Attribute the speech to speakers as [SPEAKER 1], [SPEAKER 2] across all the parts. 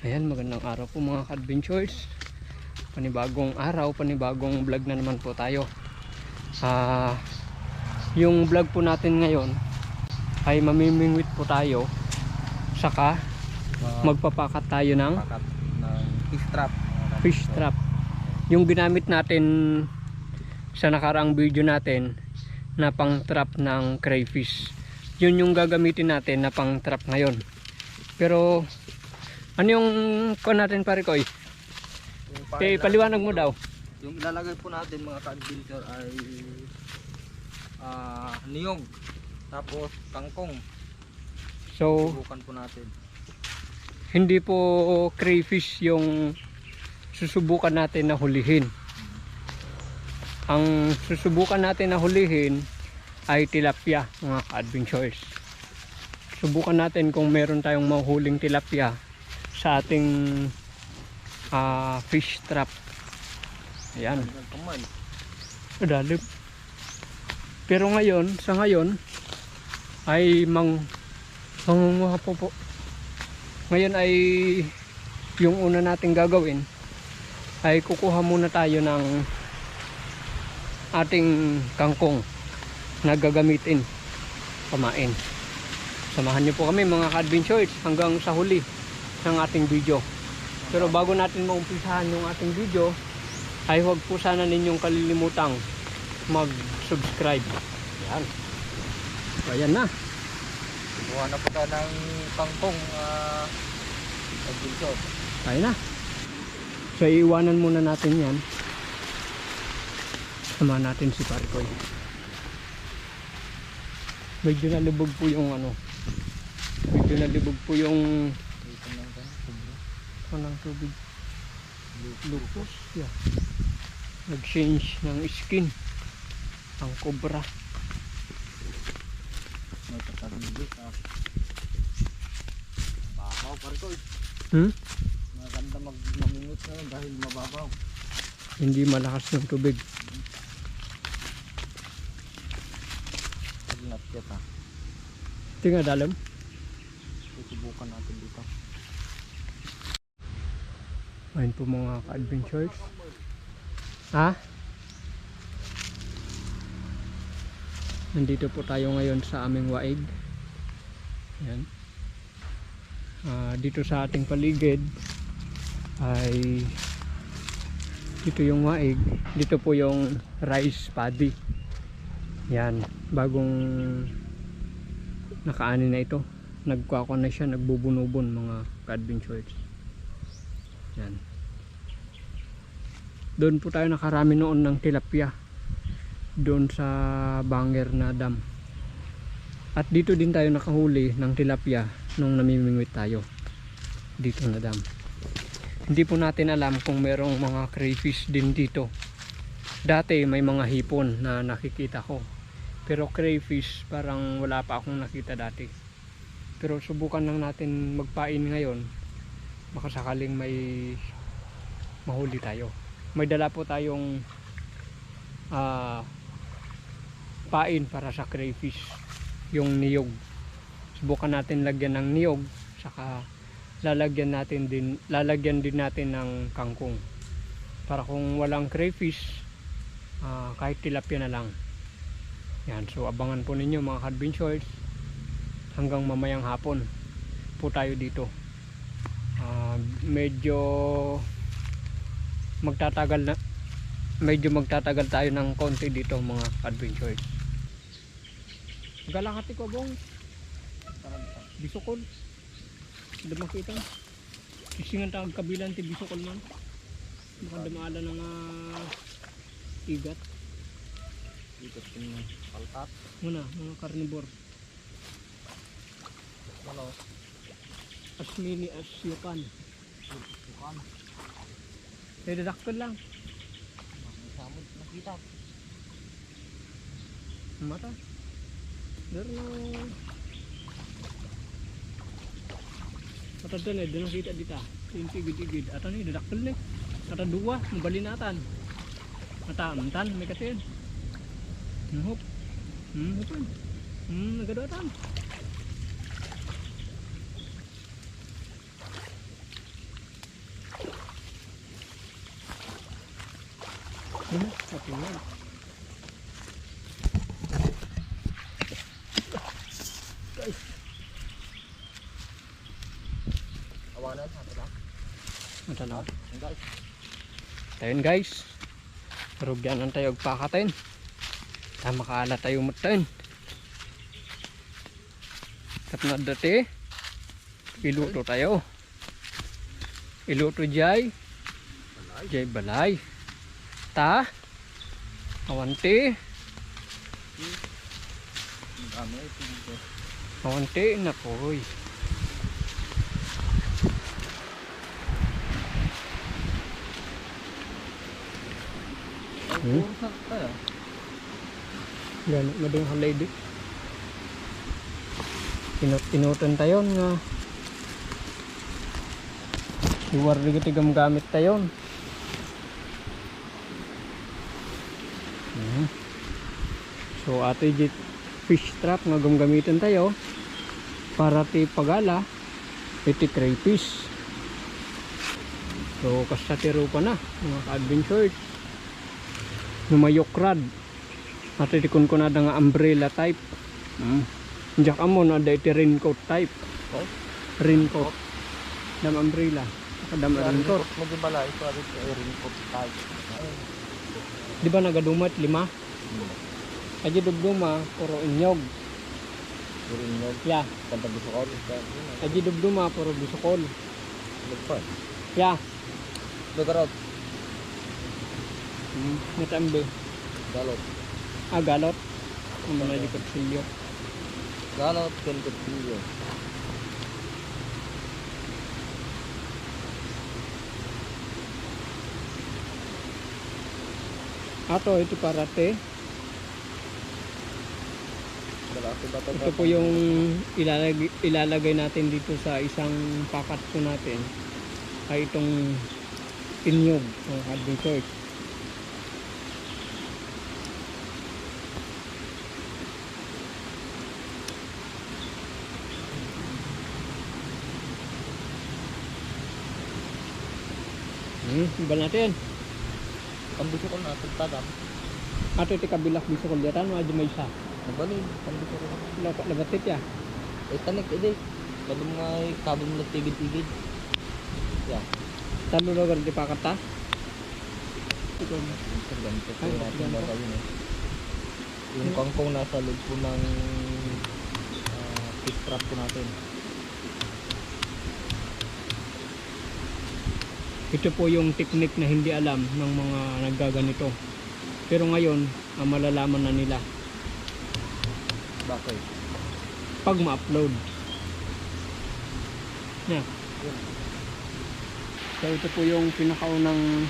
[SPEAKER 1] Ayan, magandang araw po mga ka-adventures. Panibagong araw, panibagong vlog na naman po tayo. Ah, yung vlog po natin ngayon ay mamimingwit po tayo. Saka magpapakat tayo ng
[SPEAKER 2] ng fish trap.
[SPEAKER 1] fish trap. Yung ginamit natin sa nakaraang video natin na pang trap ng crayfish. Yun yung gagamitin natin na pang trap ngayon. Pero ano yung kon natin pare ko? Eh, paliwanag mo daw.
[SPEAKER 2] yung ilalagay po natin mga ka-adventure ay ah niyog. Tapos kangkong.
[SPEAKER 1] So,
[SPEAKER 2] Subukan po natin.
[SPEAKER 1] hindi po crayfish yung susubukan natin na hulihin. Ang susubukan natin na hulihin ay tilapia, mga ka-adventures. Subukan natin kung meron tayong mahuling tilapia sa ating ah, fish trap. Ayan, madalim. Pero ngayon, sa ngayon, ay mang mangunguha po po. Ngayon ay yung una nating gagawin ay kukuha muna tayo ng ating kangkong na gagamitin pamain. Samahan niyo po kami mga ka-adventures hanggang sa huli ng ating video. Pero bago natin maumpisahan yung ating video, ay huwag po sana ninyong kalilimutang mag-subscribe. Yan. Ayan na.
[SPEAKER 2] Kuha na po tayo ng kangkong ah adventure.
[SPEAKER 1] Tayo na. So, iiwanan muna natin yan. Sama natin si Parkoy. Medyo nalubog po yung ano. Medyo nalubog po yung
[SPEAKER 2] Ito lang tayo. Sobra.
[SPEAKER 1] Anong tubig. Lupus. Yeah. Nag-change ng skin. Ang cobra.
[SPEAKER 2] May tatagilid. Ah. Babaw parkoy.
[SPEAKER 1] Hmm?
[SPEAKER 2] Maganda mag mamingot na dahil mababaw.
[SPEAKER 1] Hindi malakas yung tubig. Tingnan dalam.
[SPEAKER 2] Susubukan natin dito.
[SPEAKER 1] Ayun po mga ka-adventures. Ha? Nandito po tayo ngayon sa aming waig. Yan. Ah, dito sa ating paligid ay dito yung waig. Dito po yung rice paddy. Yan. Bagong nakaani na ito. Nagkwakwa na siya. Nagbubunubon mga ka-adventures. Yan. Doon po tayo nakarami noon ng tilapia. Doon sa Banger na dam. At dito din tayo nakahuli ng tilapia nung namimingwit tayo. Dito na dam. Hindi po natin alam kung merong mga crayfish din dito. Dati may mga hipon na nakikita ko. Pero crayfish parang wala pa akong nakita dati. Pero subukan lang natin magpain ngayon baka sakaling may mahuli tayo. May dala po tayong ah, pain para sa crayfish yung niyog. Subukan natin lagyan ng niyog saka lalagyan natin din lalagyan din natin ng kangkong. Para kung walang crayfish ah, kahit tilapia na lang. Yan so abangan po ninyo mga adventures hanggang mamayang hapon po tayo dito Ah, medyo magtatagal na medyo magtatagal tayo ng konti dito mga adventures galakati ko bong. Bisukol. Hindi makita. Kisingan tawag kabilan ti bisukol man baka dumala ng uh, igat.
[SPEAKER 2] Dito yung paltat.
[SPEAKER 1] muna mga carnivore
[SPEAKER 2] Ano?
[SPEAKER 1] As mini as you can eh dadakkel lang
[SPEAKER 2] May samod nakita.
[SPEAKER 1] mata pero Matanda na, doon kita dita. Yung tigid-tigid. Ata ni, dadakkel ni. Ata dua, mabalinatan. Ata amtan, may katin. Nuhop. Hmm, hupon. Hmm, nagadotan. Ano? Okay yan.
[SPEAKER 2] Awanan, hati lang.
[SPEAKER 1] Ito lang.
[SPEAKER 2] Ang guys.
[SPEAKER 1] Ayun guys. Rugyanan tayo og pakatin. Tama kaala tayo mutain. Kat na dati. Iluto tayo. Iluto jay. Jay balay. Ta. Awanti.
[SPEAKER 2] Ang.
[SPEAKER 1] Awanti na poy. Hmm?
[SPEAKER 2] tayo.
[SPEAKER 1] Yan, madung halay di. Inot inutan tayo nga. Iwar di kita gamgamit tayo. Mhm. So ato jit fish trap nga gamgamitan tayo para ti pagala iti crayfish. So kasta ti rupa na mga ka-adventure. Numayok rad. At itikon ko na nga umbrella type. Mm. Diyak amo na da iti raincoat type.
[SPEAKER 2] Oh?
[SPEAKER 1] Raincoat. Dam umbrella. Kadam raincoat.
[SPEAKER 2] Mo di bala, ito ari raincoat tayo.
[SPEAKER 1] Di ba nagadumat lima? Aji dugduma puro inyog.
[SPEAKER 2] Puro inyo.
[SPEAKER 1] Ya,
[SPEAKER 2] Kanta gusto ko.
[SPEAKER 1] aji dugduma puro bisukol.
[SPEAKER 2] Lagpan.
[SPEAKER 1] Ya,
[SPEAKER 2] Lugarot.
[SPEAKER 1] Mm. natambe.
[SPEAKER 2] Galot.
[SPEAKER 1] Ah, galot. Ang mga silyo.
[SPEAKER 2] Galot, kan kecil.
[SPEAKER 1] Ato, ito parate.
[SPEAKER 2] Malaki ba ito?
[SPEAKER 1] Po yung ilalagay, ilalagay natin dito sa isang pakat po natin. Ay itong inyog ng adventure. Hmm, iba natin.
[SPEAKER 2] Gusto ko na, tagtagam.
[SPEAKER 1] Ato iti kabilak biso ko dyan, ano may isa.
[SPEAKER 2] Nabalin, ang gusto ko.
[SPEAKER 1] Lab- Labatit ya.
[SPEAKER 2] Eh, tanik, edi. Bago mga kabin mo nagtigid-tigid. Yeah.
[SPEAKER 1] Talo na ganti pakat ta. Ito.
[SPEAKER 2] Sir, ganito po
[SPEAKER 1] Ay,
[SPEAKER 2] natin gagawin eh. Yung kangkong nasa loob po ng ah, fish trap po natin.
[SPEAKER 1] Ito po yung technique na hindi alam ng mga naggaganito. Pero ngayon, ah, malalaman na nila
[SPEAKER 2] Bakit?
[SPEAKER 1] pag ma-upload. Yeah. So ito po yung pinakaunang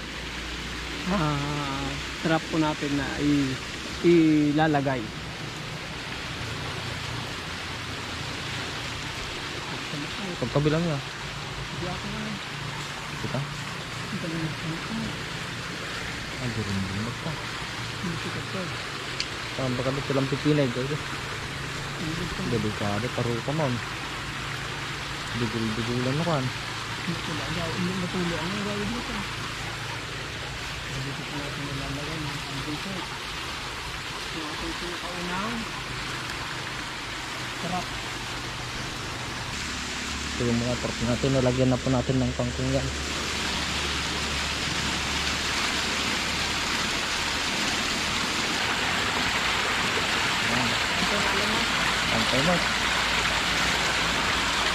[SPEAKER 1] ah, trap po natin na i- ilalagay.
[SPEAKER 2] Pagkabilang niya. Kita? Ang dirin din magka. Saan ba kami silang pipinay? Gaya. Delikado, paro ka mon. Dugul-dugulan na kan.
[SPEAKER 1] Matuloy ang gawin dito. Dito po natin nilalagay ng dessert. Yung ating pinakaunang trap.
[SPEAKER 2] Ito yung mga trap natin. Nalagyan na po natin ng kangkong Famous.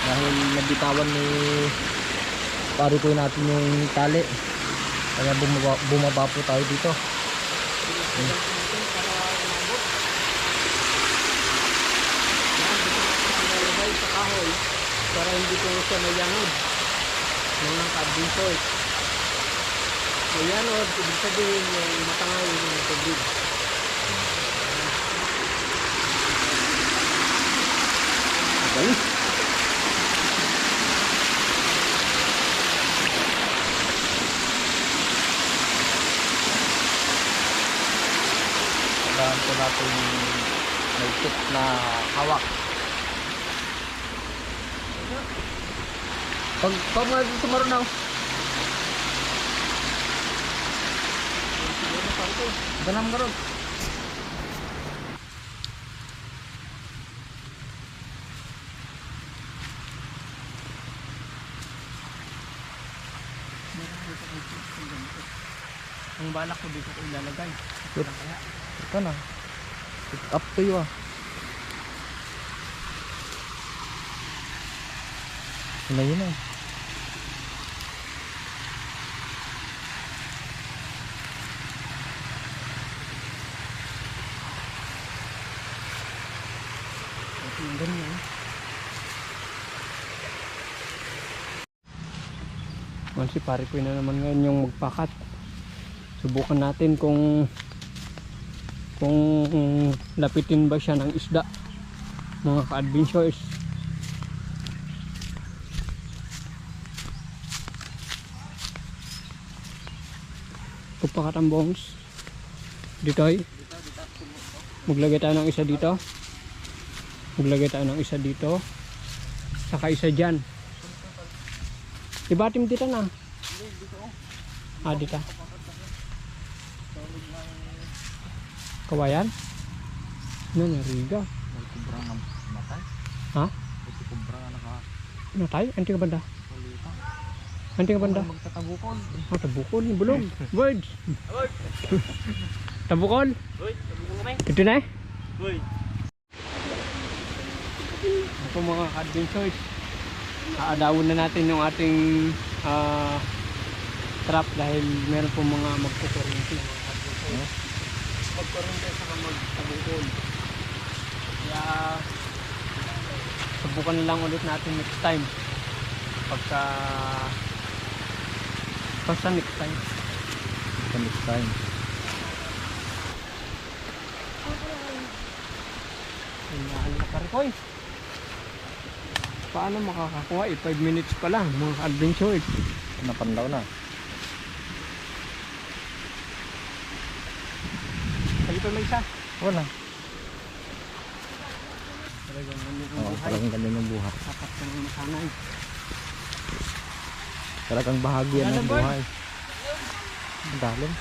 [SPEAKER 2] Dahil nabitawan ni pari ko natin yung tali. Kaya bumaba, bumaba po tayo dito.
[SPEAKER 1] Kahoy para hindi ko siya mayanod ng ka-dessert. Mayanod, ibig sabihin yung matangay ng tubig.
[SPEAKER 2] Okay. Kailangan po natin may tip na hawak. Pag, pag mga sumarunaw. ko. Ganam ka ron.
[SPEAKER 1] Ang balak ko dito ko ilalagay.
[SPEAKER 2] Ito na. It's up to you ah. Na yun ah.
[SPEAKER 1] Ang ganyan. Man si pare ko na naman ngayon yung magpakat. Subukan natin kung kung lapitin ba siya ng isda. Mga ka-adventures. Pagpakat ang bongs. Dito ay. Maglagay tayo ng isa dito. Maglagay tayo ng isa dito. Saka isa dyan. Ibatim dito na. Ah, dito. Kawayan? Ano, nariga.
[SPEAKER 2] May kubra nga matay.
[SPEAKER 1] Ha?
[SPEAKER 2] May kubra nga naka
[SPEAKER 1] Ano tayo? Anti ka banda? Anti ka banda?
[SPEAKER 2] Magtatabukol.
[SPEAKER 1] Ah, tabukol ni bulog. Birds. tabukol?
[SPEAKER 2] Uy, tabukol kami.
[SPEAKER 1] Ito na eh.
[SPEAKER 2] Uy.
[SPEAKER 1] Ito mga adventures. Aadawon na natin yung ating ah, trap dahil meron po mga magkukurente. Mga adventures. Magkurente saka magtabukol. Kaya subukan lang ulit natin next time. Pagka basta next time.
[SPEAKER 2] Until next time.
[SPEAKER 1] Kailangan na karikoy. Paano makakakuha eh? 5 minutes pa lang mga adventures.
[SPEAKER 2] Napandaw na.
[SPEAKER 1] Dito may isa.
[SPEAKER 2] Wala.
[SPEAKER 1] Talagang ganyan ang buhay.
[SPEAKER 2] talagang ganyan yung buhay.
[SPEAKER 1] Dapat ka nang masanay.
[SPEAKER 2] Talagang bahagi yan ng buhay. Ang dalim.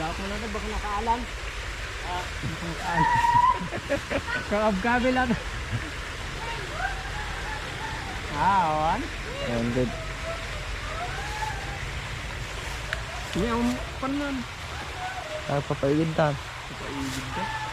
[SPEAKER 1] Dapat mo na na baka nakaalam. Ah. Kakabgabi lang. Ah, awan.
[SPEAKER 2] And good.
[SPEAKER 1] Ini ang panan.
[SPEAKER 2] Tapos papaigid na.
[SPEAKER 1] Papaigid ka.